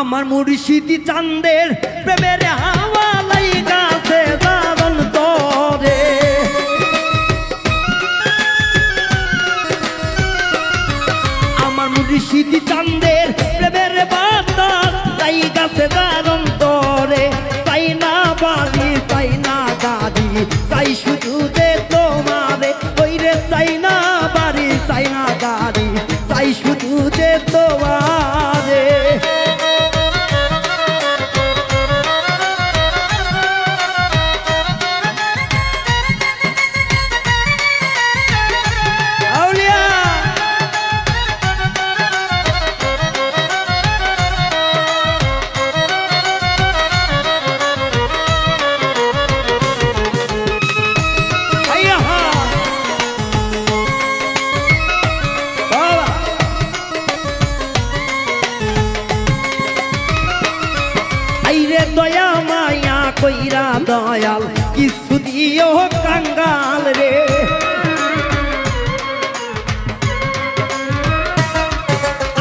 আমার মুর্শিদি চান্দের প্রেমের হাওয়া লাইগাছে গাছে দারণ তরে। আমার মুর্শিদি চান্দের প্রেমের বাতাস তাই গাছে কইরা দয়াল, কিছু দিও কাঙ্গাল রে।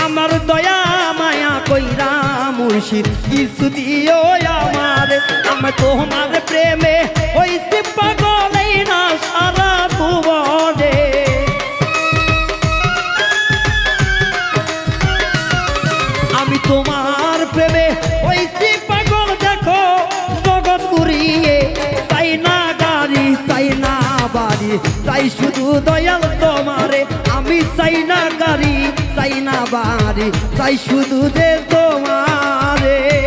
আমার দয়া মায়া কইরা মুর্শিদ, কিছু দিও আমার। আমার তোমার প্রেমে হইছে পাগলেই না সারা ভুবনে আমি তোমার প্রেমে হইছি চাই শুধু দয়াল তোমারে, আমি চাই না গাড়ি, চাই না বাড়ি, চাই শুধু যে তোমারে।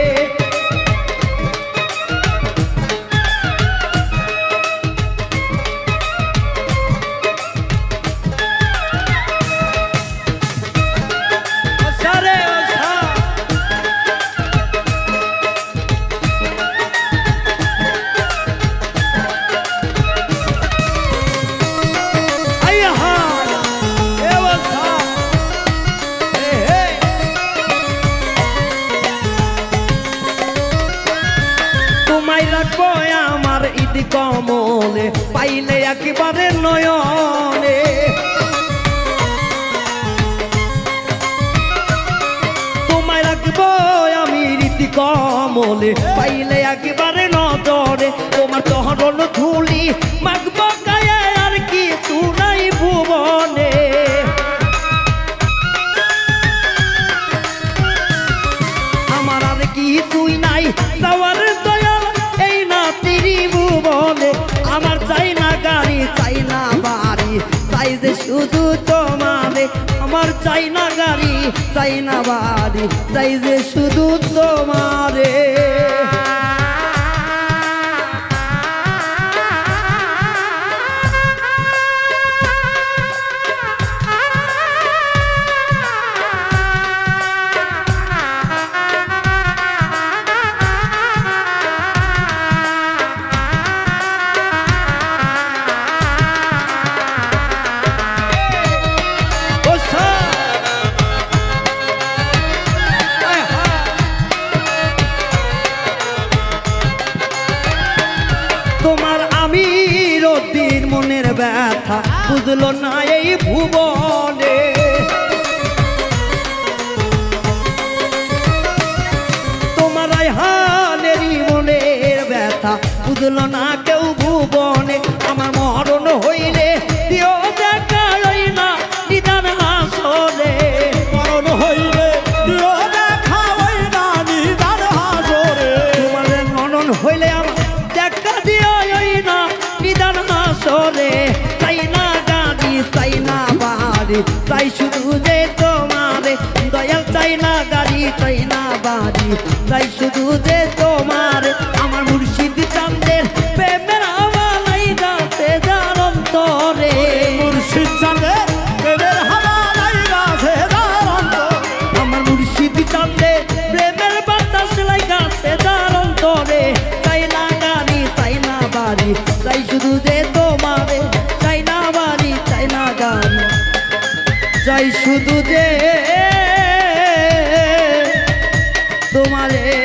ঈদ কমলে, পাইলে একেবারে নয়নে। তোমায় রাখব আমি রীতি কমলে, পাইলে একেবারে নজরে। তোমার চহরণ ধুলি মাখবো গায়ে আর কি নাই ভুবনে। আমার আর কি তুই নাই যে শুধু তোমারে আমার চাই না গাড়ি চাই না বাড়ি চাই যে শুধু তোমারে। বুঝলো না এই ভুবনে। তোমার হালেরই মনের ব্যথা বুঝলো না কেউ ভুবনে। আমার মরণ হইলে বাড়ি চাই শুধু যে তোমারে দয়াল চাই না গাড়ি চাই না বাড়ি। চাই শুধু যে তোমারে আমার মুর্শিদ চান্দের প্রেমের আওয়ালাই গাছে জানম তরে মুর্শিদ চাঁদে প্রেমের হাওয়া লাই গাছে দাঁড়ান্ত আমার মুর্শিদ চান্দে প্রেমের বাতাস লাই গাছে দারণ তরে চাই না গাড়ি চাই না বাড়ি চাই শুধু যে তোমারে। চাই শুধু যে তোমারে